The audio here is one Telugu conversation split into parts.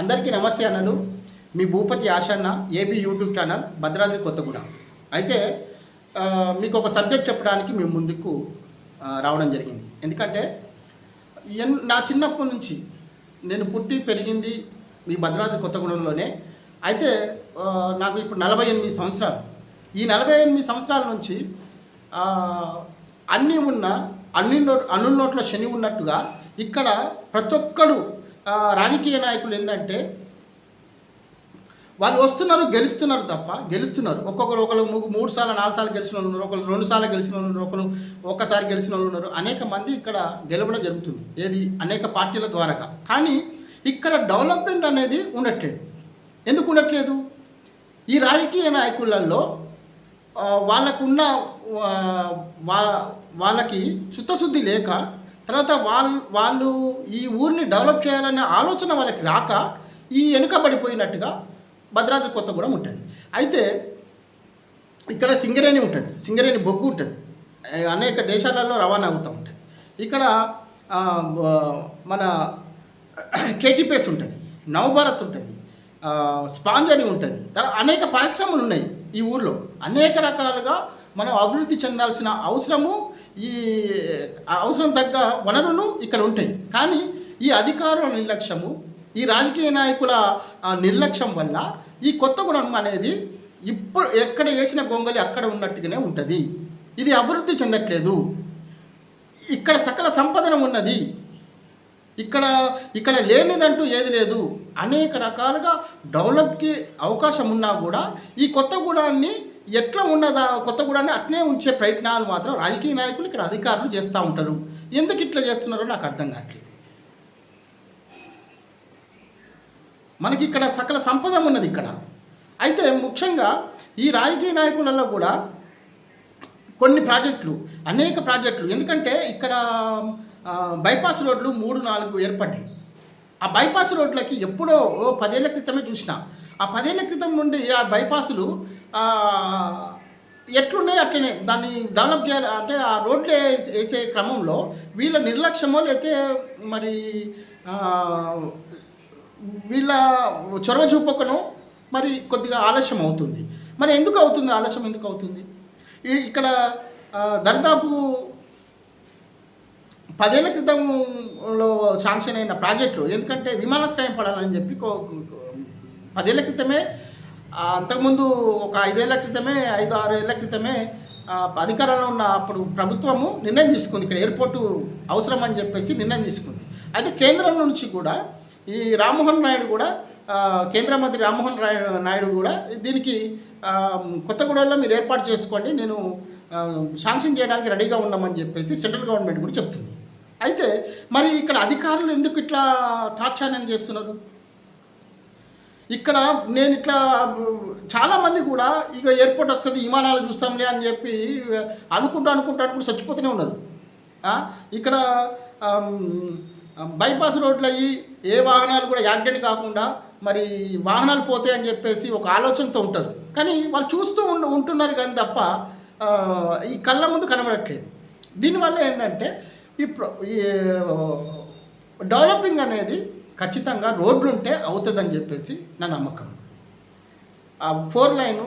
అందరికీ నమస్తే అన్నలు. మీ Bhupathi Ashanna AB YouTube channel Bhadradri Kothaguda. అయితే మీకు ఒక సబ్జెక్ట్ చెప్పడానికి మేము ముందుకు రావడం జరిగింది. ఎందుకంటే నా చిన్నప్పటి నుంచి నేను పుట్టి పెరిగింది మీ భద్రాద్రి కొత్తగూడెంలోనే. అయితే నాకు ఇప్పుడు నలభై ఎనిమిది సంవత్సరాలు. ఈ నలభై ఎనిమిది సంవత్సరాల నుంచి అన్నీ ఉన్న అన్ని నోట్ అన్నుల నోట్లో శని ఉన్నట్టుగా ఇక్కడ ప్రతి ఒక్కడు రాజకీయ నాయకులు ఏంటంటే వాళ్ళు వస్తున్నారు గెలుస్తున్నారు తప్ప గెలుస్తున్నారు. ఒక్కొక్కరు ఒకరు మూడు సార్లు నాలుగు సార్లు గెలిచిన వాళ్ళు ఉన్నారు ఒకరు రెండు సార్లు గెలిచిన వాళ్ళు ఉన్నారు ఒకరు ఒక్కసారి గెలిచిన వాళ్ళు ఉన్నారు. అనేక మంది ఇక్కడ గెలవడం జరుగుతుంది. ఏది? అనేక పార్టీల ద్వారా కానీ ఇక్కడ డెవలప్మెంట్ అనేది ఉండట్లేదు. ఎందుకు ఉండట్లేదు? ఈ రాజకీయ నాయకులలో వాళ్ళకున్న వా- వాళ్ళకి చిత్తశుద్ధి లేక తర్వాత వాళ్ళు వాళ్ళు ఈ ఊరిని డెవలప్ చేయాలనే ఆలోచన వాళ్ళకి రాక ఈ వెనుకబడిపోయినట్టుగా భద్రాద్రి కొత్తగూడెం ఉంటుంది. అయితే ఇక్కడ సింగరేణి ఉంటుంది. సింగరేణి బొగ్గు ఉంటుంది. అనేక దేశాలలో రవాణా అవుతూ ఉంటుంది. ఇక్కడ మన కేటీపీఎస్ ఉంటుంది. నవభారత్ ఉంటుంది. ఆ, స్పాంజరీ ఉంటుంది. తర్వాత అనేక పరిశ్రమలు ఉన్నాయి ఈ ఊర్లో. అనేక రకాలుగా మనం అభివృద్ధి చెందాల్సిన అవసరము ఈ అవసరం తగ్గ వనరులు ఇక్కడ ఉంటాయి. కానీ ఈ అధికారుల నిర్లక్ష్యము ఈ రాజకీయ నాయకుల నిర్లక్ష్యం వల్ల ఈ కొత్తగూడెం అనేది ఇప్పుడు ఎక్కడ వేసిన గొంగలి అక్కడ ఉన్నట్టుగానే ఉంటుంది. ఇది అభివృద్ధి చెందట్లేదు. ఇక్కడ సకల సంపదన ఉన్నది. ఇక్కడ ఇక్కడ లేనిదంటూ ఏది లేదు. అనేక రకాలుగా డెవలప్కి అవకాశం ఉన్నా కూడా ఈ కొత్తగూడాన్ని ఎట్లా ఉన్నదా కొత్తగూడాన్ని అట్నే ఉంచే ప్రయత్నాలు మాత్రం రాజకీయ నాయకులు ఇక్కడ అధికారులు చేస్తూ ఉంటారు. ఎందుకు ఇట్లా చేస్తున్నారో నాకు అర్థం కావట్లేదు. మనకి ఇక్కడ సకల సంపద ఉన్నది ఇక్కడ. అయితే ముఖ్యంగా ఈ రాజకీయ నాయకులలో కూడా కొన్ని ప్రాజెక్టులు అనేక ప్రాజెక్టులు. ఎందుకంటే ఇక్కడ బైపాస్ రోడ్లు మూడు నాలుగు ఏర్పడ్డాయి. ఆ బైపాస్ రోడ్లకి ఎప్పుడో ఓ పదేళ్ళ క్రితమే చూసిన. ఆ పదేళ్ళ క్రితం నుండి ఆ బైపాసులు ఎట్లున్నాయి అట్లనే దాన్ని డెవలప్ చేయాలి. అంటే ఆ రోడ్లు వేసే- క్రమంలో వీళ్ళ నిర్లక్ష్యమో లేకపోతే మరి వీళ్ళ చొరవ చూపకను మరి కొద్దిగా ఆలస్యం అవుతుంది. మరి ఎందుకు అవుతుంది? ఆలస్యం ఎందుకు అవుతుంది? ఇక్కడ దరిదాపు పదేళ్ళ క్రితంలో శాంక్షన్ అయిన ప్రాజెక్టులు ఎందుకంటే విమానాశ్రయం పడాలని చెప్పి పదేళ్ళ క్రితమే అంతకుముందు ఒక ఐదేళ్ళ క్రితమే ఐదు ఆరు ఏళ్ళ క్రితమే అధికారంలో ఉన్న అప్పుడు ప్రభుత్వము నిర్ణయం తీసుకుంది. ఇక్కడ ఎయిర్పోర్టు అవసరం అని చెప్పేసి నిర్ణయం తీసుకుంది. అయితే కేంద్రం నుంచి కూడా ఈ రామ్మోహన్ నాయుడు కూడా కేంద్ర మంత్రి రామ్మోహన్ రాయ్ నాయుడు కూడా దీనికి కొత్తగూడెంలో మీరు ఏర్పాటు చేసుకోండి నేను శాంక్షన్ చేయడానికి రెడీగా ఉన్నామని చెప్పేసి సెంట్రల్ గవర్నమెంట్ కూడా చెప్తుంది. అయితే మరి ఇక్కడ అధికారులు ఎందుకు ఇట్లా తార్చానని చేస్తున్నారు? ఇక్కడ నేను ఇట్లా చాలామంది కూడా ఇక ఎయిర్పోర్ట్ వస్తుంది విమానాలు చూస్తాంలే అని చెప్పి అనుకుంటూ అనుకుంటూ అనుకుంటూ చచ్చిపోతూనే ఉన్నారు ఇక్కడ బైపాస్ రోడ్లు అయ్యి ఏ వాహనాలు కూడా యాక్సిడెంట్ కాకుండా మరి వాహనాలు పోతాయి అని చెప్పేసి ఒక ఆలోచనతో ఉంటారు. కానీ వాళ్ళు చూస్తూ ఉండు ఉంటున్నారు కానీ తప్ప ఈ కళ్ళ ముందు కనబడట్లేదు. దీనివల్ల ఏంటంటే ఈ డెవలపింగ్ అనేది ఖచ్చితంగా రోడ్లు ఉంటే అవుతుందని చెప్పేసి నా నమ్మకం. ఆ four line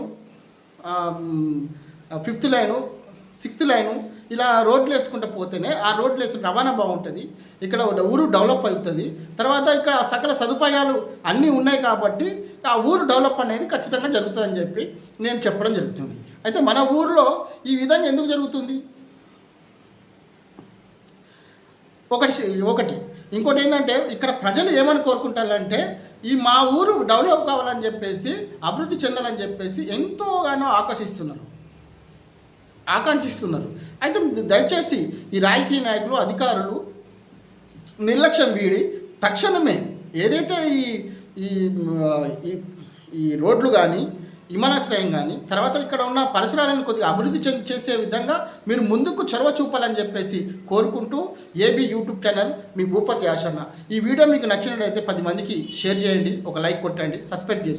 fifth line sixth line ఇలా రోడ్లు వేసుకుంటూ పోతేనే ఆ రోడ్లు వేసుకుంటే రవాణా బాగుంటుంది. ఇక్కడ ఒక ఊరు డెవలప్ అవుతుంది. తర్వాత ఇక్కడ సకల సదుపాయాలు అన్నీ ఉన్నాయి కాబట్టి ఆ ఊరు డెవలప్ అనేది ఖచ్చితంగా జరుగుతుందని చెప్పి నేను చెప్పడం జరుగుతుంది. అయితే మన ఊరిలో ఈ విధంగా ఎందుకు జరుగుతుంది? ఒకటి ఒకటి. ఇంకోటి ఏంటంటే ఇక్కడ ప్రజలు ఏమని కోరుకుంటారంటే ఈ మా ఊరు డెవలప్ కావాలని చెప్పేసి అభివృద్ధి చెందాలని చెప్పేసి ఎంతోగానో ఆకర్షిస్తున్నారు ఆకాంక్షిస్తున్నారు. అయితే దయచేసి ఈ రాజకీయ నాయకులు అధికారులు నిర్లక్ష్యం వీడి తక్షణమే ఏదైతే ఈ ఈ ఈ- ఈ రోడ్లు కానీ విమానాశ్రయం కానీ తర్వాత ఇక్కడ ఉన్న పరిసరాలను కొద్దిగా అభివృద్ధి చెంది చేసే విధంగా మీరు ముందుకు చొరవ చూపాలని చెప్పేసి కోరుకుంటూ ఏబీ యూట్యూబ్ ఛానల్ మీ భూపతి ఆశన్న. ఈ వీడియో మీకు నచ్చినట్లయితే పది మందికి షేర్ చేయండి ఒక లైక్ కొట్టండి సబ్స్క్రైబ్ చేసుకోండి